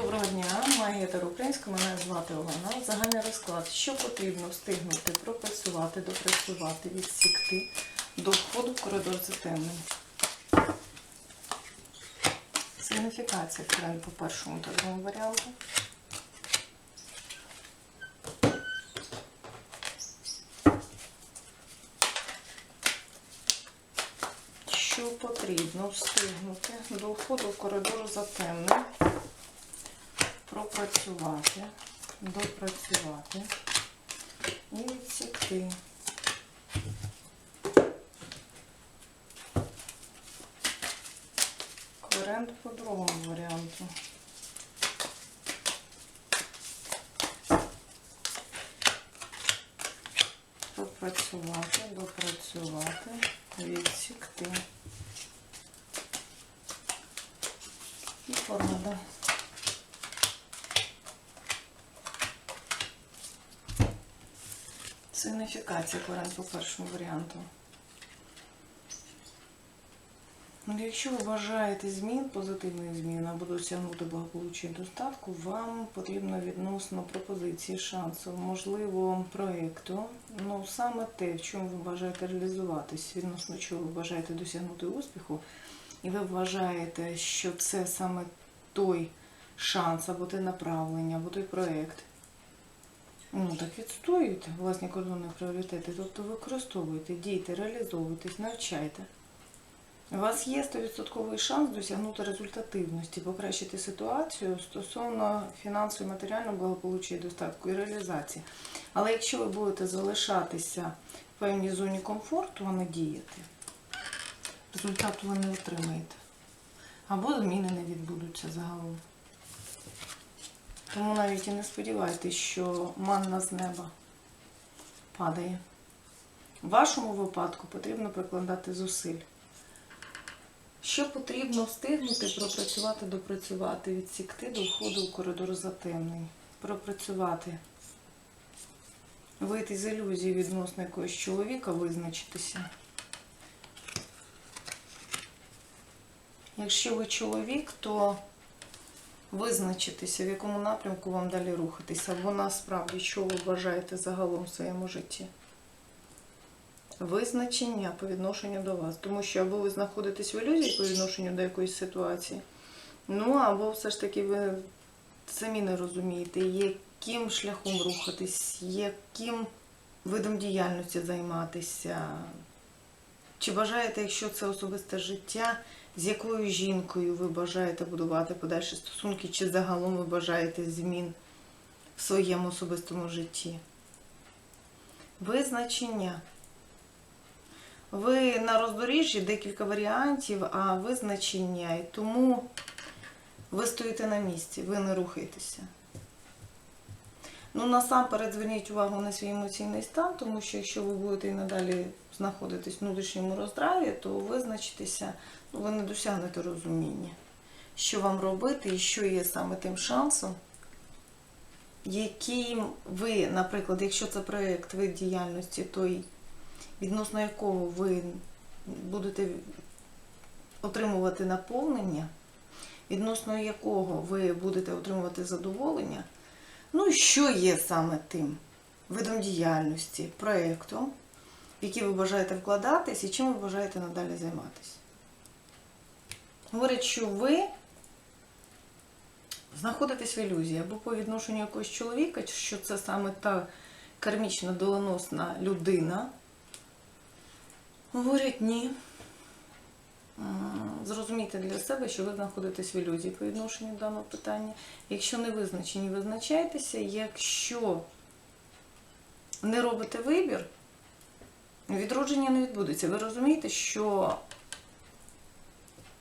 Доброго дня, магія та українська, мене звати Олена. Загальний розклад. Що потрібно встигнути пропрацювати, допрацювати, відсікти до входу в коридор затемнень. Сигніфікація вкрай по першому та другому варіанту. Що потрібно встигнути до входу в коридор затемнень, пропрацювати, допрацювати і відсікти. Варіант по другому варіанту. Пропрацювати, допрацювати, відсікти. І порада. Сигніфікація варіант по першому варіанту. Ну, Якщо ви бажаєте змін, позитивних змін або досягнути благополуччя і достатку, вам потрібно відносно пропозиції, шансу, можливо, проєкту. Ну, саме те, в чому ви бажаєте реалізуватись, відносно чого ви бажаєте досягнути успіху, і ви вважаєте, що це саме той шанс, або те направлення, або той проєкт. Ну, так відстоюйте власні кордонні пріоритети, тобто використовуйте, дійте, реалізовуйтесь, навчайте. У вас є 100% шанс досягнути результативності, покращити ситуацію стосовно фінансового, матеріального благополуччя і достатку і реалізації. Але якщо ви будете залишатися в певній зоні комфорту, а не діяти, результату ви не отримаєте. Або зміни не відбудуться загалом. Тому навіть і не сподівайтеся, що манна з неба падає. В вашому випадку потрібно прикладати зусиль. Що потрібно встигнути пропрацювати, допрацювати, відсікти до входу у коридор затемнень, пропрацювати, вийти з ілюзії відносно якогось чоловіка, визначитися. Якщо ви чоловік, то визначитися, в якому напрямку вам далі рухатися, або насправді, що ви вважаєте загалом в своєму житті визначення по відношенню до вас. Тому що або ви знаходитесь в ілюзії по відношенню до якоїсь ситуації, ну або все ж таки ви самі не розумієте, яким шляхом рухатись, яким видом діяльності займатися. Чи бажаєте, якщо це особисте життя, з якою жінкою ви бажаєте будувати подальші стосунки, чи загалом ви бажаєте змін в своєму особистому житті? Визначення. Ви на роздоріжжі декілька варіантів, а визначення, і тому ви стоїте на місці, ви не рухаєтеся. Ну, насамперед зверніть увагу на свій емоційний стан, тому що якщо ви будете і надалі знаходитись в внутрішньому роздраві, то визначитеся, ну, ви не досягнете розуміння, що вам робити і що є саме тим шансом, яким ви, наприклад, якщо це проєкт вид діяльності, то відносно якого ви будете отримувати наповнення, відносно якого ви будете отримувати задоволення, ну і що є саме тим видом діяльності, проєктом, в який ви бажаєте вкладатись і чим ви бажаєте надалі займатися. Говорять, що ви знаходитесь в ілюзії або по відношенню якогось чоловіка, що це саме та кармічна доленосна людина. Говорять ні. Зрозумійте для себе, що ви знаходитесь в ілюзії по відношенню до даного питання. Якщо не визначені, визначайтеся. Якщо не робите вибір, відродження не відбудеться. Ви розумієте, що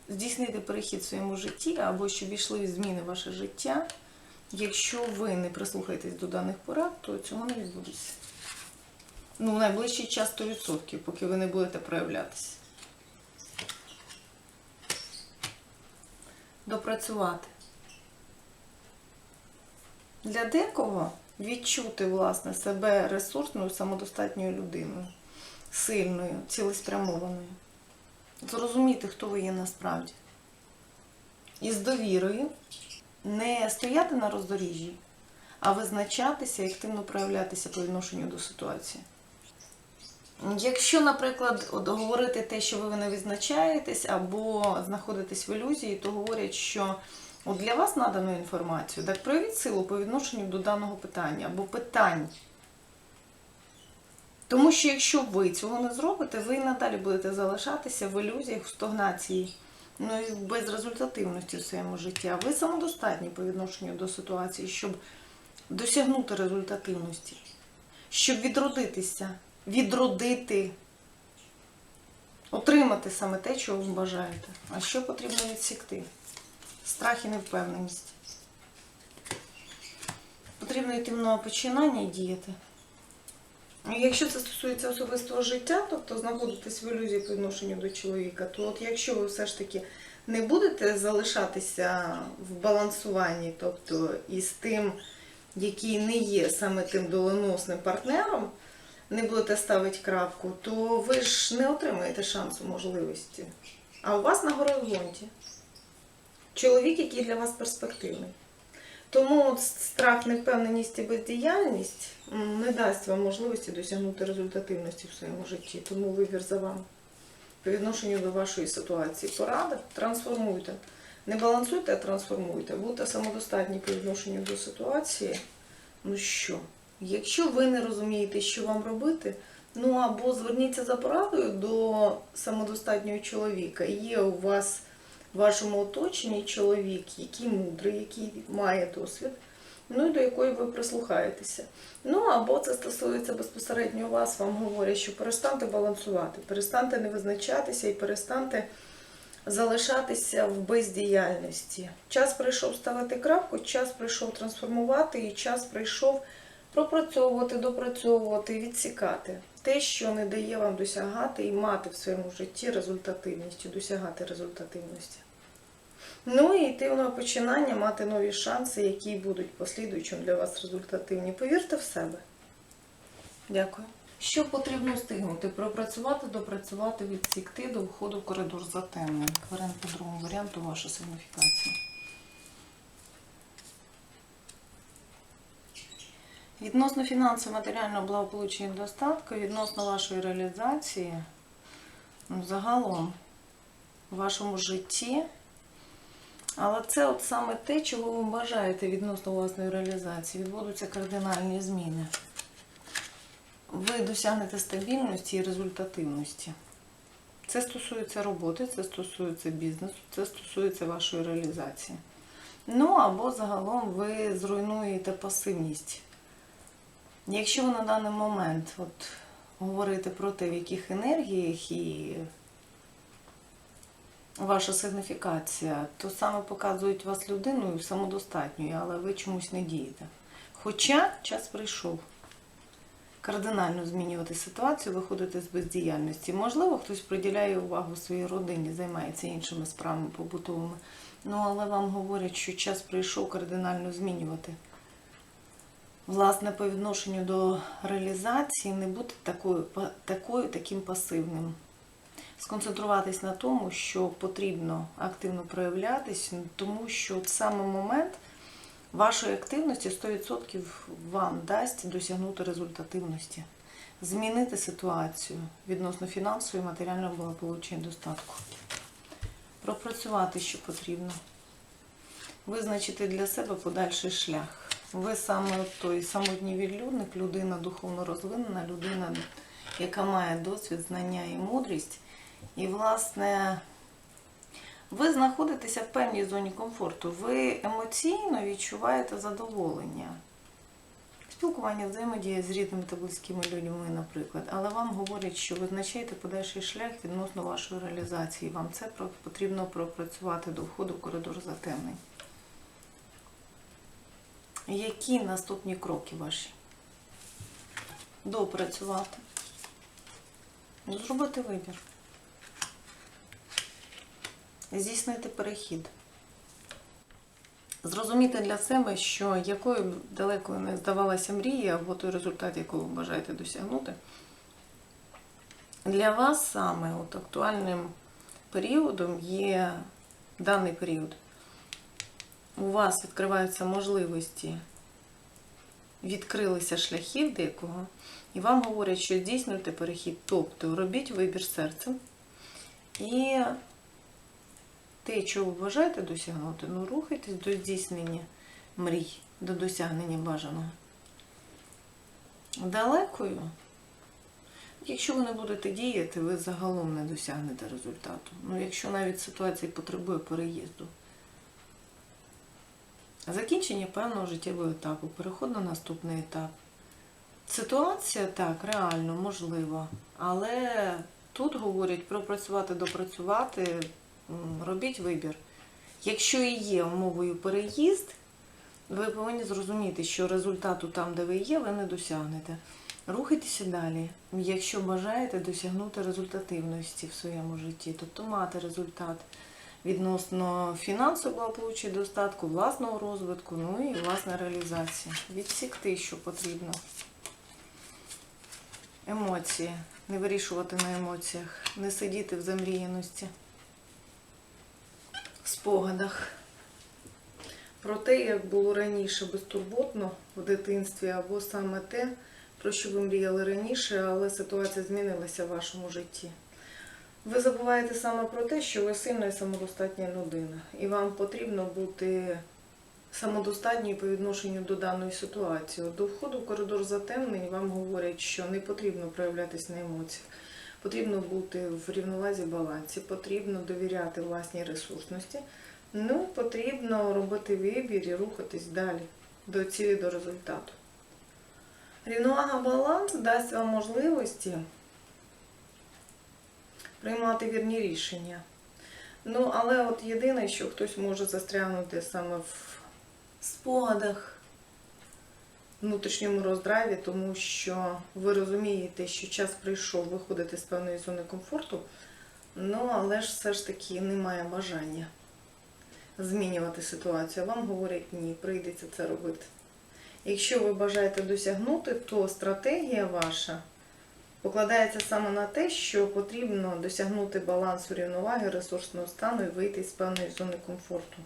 здійснити перехід в своєму житті або щоб війшли зміни в ваше життя, якщо ви не прислухаєтесь до даних порад, то цього не відбудеться. Ну, найближчий час 100%, поки ви не будете проявлятися. Допрацювати. Для декого відчути, власне, себе ресурсною, самодостатньою людиною, сильною, цілеспрямованою. Зрозуміти, хто ви є насправді. І з довірою не стояти на роздоріжжі, а визначатися і активно проявлятися по відношенню до ситуації. Якщо, наприклад, от говорити те, що ви не відзначаєтесь, або знаходитесь в ілюзії, то говорять, що от для вас надану інформацію, так проявіть силу по відношенню до даного питання або питань. Тому що якщо ви цього не зробите, ви і надалі будете залишатися в ілюзіях, в стагнації, ну і в безрезультативності в своєму житті. А ви самодостатні по відношенню до ситуації, щоб досягнути результативності, щоб відродитися, відродити, отримати саме те, чого ви бажаєте. А що потрібно відсікти? Страх і невпевненість. Потрібно йти в нове починання і діяти. Якщо це стосується особистого життя, тобто знаходитесь в ілюзії по відношенню до чоловіка, то от якщо ви все ж таки не будете залишатися в балансуванні, тобто із тим, який не є саме тим доленосним партнером, не будете ставити крапку, то ви ж не отримаєте шансу можливості. А у вас на горизонті чоловік, який для вас перспективний. Тому страх, невпевненість і бездіяльність не дасть вам можливості досягнути результативності в своєму житті. Тому вибір за вами. По відношенню до вашої ситуації. Порада трансформуйте. Не балансуйте, а трансформуйте. Будьте самодостатні по відношенню до ситуації. Ну що, якщо ви не розумієте, що вам робити, ну або зверніться за порадою до самодостатнього чоловіка. Є у вас в вашому оточенні чоловік, який мудрий, який має досвід, ну і до якої ви прислухаєтеся. Ну або це стосується безпосередньо вас, вам говорять, що перестаньте балансувати, перестаньте не визначатися і перестаньте залишатися в бездіяльності. Час прийшов ставити крапку, час прийшов трансформувати, і час прийшов пропрацьовувати, допрацьовувати, відсікати те, що не дає вам досягати і мати в своєму житті результативність, досягати результативності. Ну і йти на починання, мати нові шанси, які будуть послідуючим для вас результативні. Повірте в себе. Дякую. Що потрібно встигнути? Пропрацювати, допрацювати, відсікти до входу в коридор затемнений. Варіант по другому варіанту ваша сигніфікація. Відносно фінансово матеріального благополуччя і достатку, відносно вашої реалізації, ну, загалом в вашому житті. Але це от саме те, чого ви бажаєте відносно власної реалізації. Відбудуться кардинальні зміни. Ви досягнете стабільності і результативності. Це стосується роботи, це стосується бізнесу, це стосується вашої реалізації. Ну або загалом ви зруйнуєте пасивність. Якщо на даний момент от, говорите про те, в яких енергіях і ваша сигніфікація, то саме показують вас людиною самодостатньою, але ви чомусь не дієте. Хоча час прийшов кардинально змінювати ситуацію, виходити з бездіяльності. Можливо, хтось приділяє увагу своїй родині, займається іншими справами побутовими. Ну, але вам говорять, що час прийшов кардинально змінювати. Власне, по відношенню до реалізації не бути такою, такою таким пасивним. Сконцентруватись на тому, що потрібно активно проявлятись, тому що саме момент вашої активності 100% вам дасть досягнути результативності, змінити ситуацію відносно фінансової, матеріального благополуччя і достатку. Пропрацювати, що потрібно. Визначити для себе подальший шлях. Ви саме той самотній відлюдник, людина духовно розвинена, людина, яка має досвід, знання і мудрість. І, власне, ви знаходитеся в певній зоні комфорту. Ви емоційно відчуваєте задоволення. Спілкування, взаємодія з рідними та близькими людьми, наприклад. Але вам говорять, що визначайте подальший шлях відносно вашої реалізації. Вам це потрібно пропрацювати до входу в коридор затемнень. Які наступні кроки ваші? Допрацювати. Зробити вибір. Здійснити перехід. Зрозуміти для себе, що якою б далекою не здавалася мрія, або той результат, якого ви бажаєте досягнути, для вас саме от актуальним періодом є даний період. У вас відкриваються можливості, відкрилися шляхи декого, і вам говорять, що здійснюйте перехід. Тобто робіть вибір серцем. І те, чого ви бажаєте досягнути, ну рухайтесь до здійснення мрій, до досягнення бажаного. Далекою, якщо ви не будете діяти, ви загалом не досягнете результату. Ну, якщо навіть ситуація потребує переїзду. Закінчення певного життєвого етапу, переход на наступний етап. Ситуація так, реально, можливо. Але тут говорять про працювати, допрацювати, робіть вибір. Якщо і є умовою переїзд, ви повинні зрозуміти, що результату там, де ви є, ви не досягнете. Рухайтеся далі, якщо бажаєте досягнути результативності в своєму житті, тобто мати результат відносно фінансового благополуччя, достатку, власного розвитку, ну і власна реалізація. Відсікти, що потрібно. Емоції. Не вирішувати на емоціях, не сидіти в замріяності, в спогадах. Про те, як було раніше безтурботно в дитинстві, або саме те, про що ви мріяли раніше, але ситуація змінилася в вашому житті. Ви забуваєте саме про те, що ви сильна і самодостатня людина, і вам потрібно бути самодостатньою по відношенню до даної ситуації. До входу в коридор затемнень вам говорять, що не потрібно проявлятися на емоціях. Потрібно бути в рівновазі балансі, потрібно довіряти власній ресурсності. Ну, потрібно робити вибір і рухатись далі до цілі, до результату. Рівновага баланс дасть вам можливості приймати вірні рішення. Ну, але от єдине, що хтось може застрягнути саме в спогадах, внутрішньому роздраві, тому що ви розумієте, що час прийшов виходити з певної зони комфорту, ну, але ж все ж таки немає бажання змінювати ситуацію. Вам говорять ні, прийдеться це робити. Якщо ви бажаєте досягнути, то стратегія ваша покладається саме на те, що потрібно досягнути балансу рівноваги, ресурсного стану і вийти з певної зони комфорту.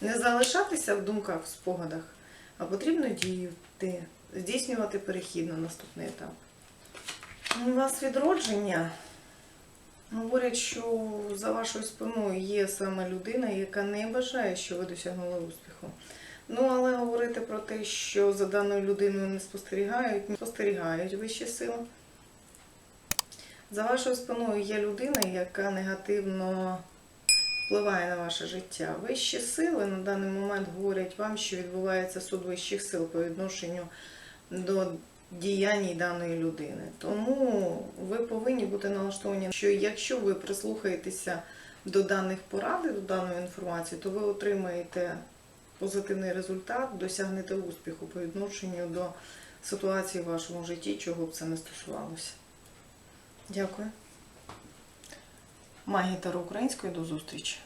Не залишатися в думках, в спогадах, а потрібно діяти, здійснювати перехід на наступний етап. У вас відродження. Говорять, що за вашою спиною є саме людина, яка не бажає, що ви досягнули успіху. Ну, але говорити про те, що за даною людиною не спостерігають, не спостерігають вищі сили. За вашою спиною є людина, яка негативно впливає на ваше життя. Вищі сили на даний момент говорять вам, що відбувається суд вищих сил по відношенню до діянь даної людини. Тому ви повинні бути налаштовані, що якщо ви прислухаєтеся до даних порад, до даної інформації, то ви отримаєте позитивний результат, досягнете успіху по відношенню до ситуації в вашому житті, чого б це не стосувалося. Дякую. Магія української до зустрічі!